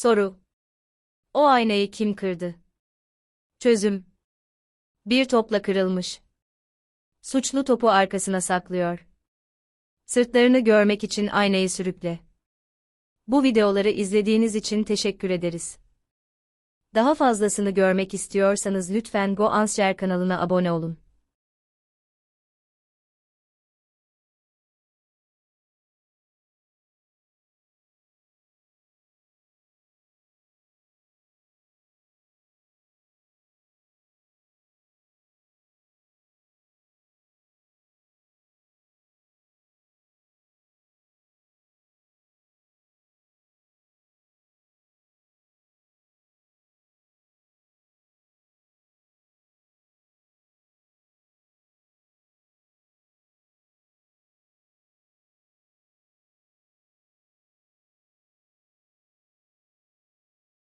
Soru. O aynayı kim kırdı? Çözüm. Bir topla kırılmış. Suçlu topu arkasına saklıyor. Sırtlarını görmek için aynayı sürükle. Bu videoları izlediğiniz için teşekkür ederiz. Daha fazlasını görmek istiyorsanız lütfen GoAnsher kanalına abone olun.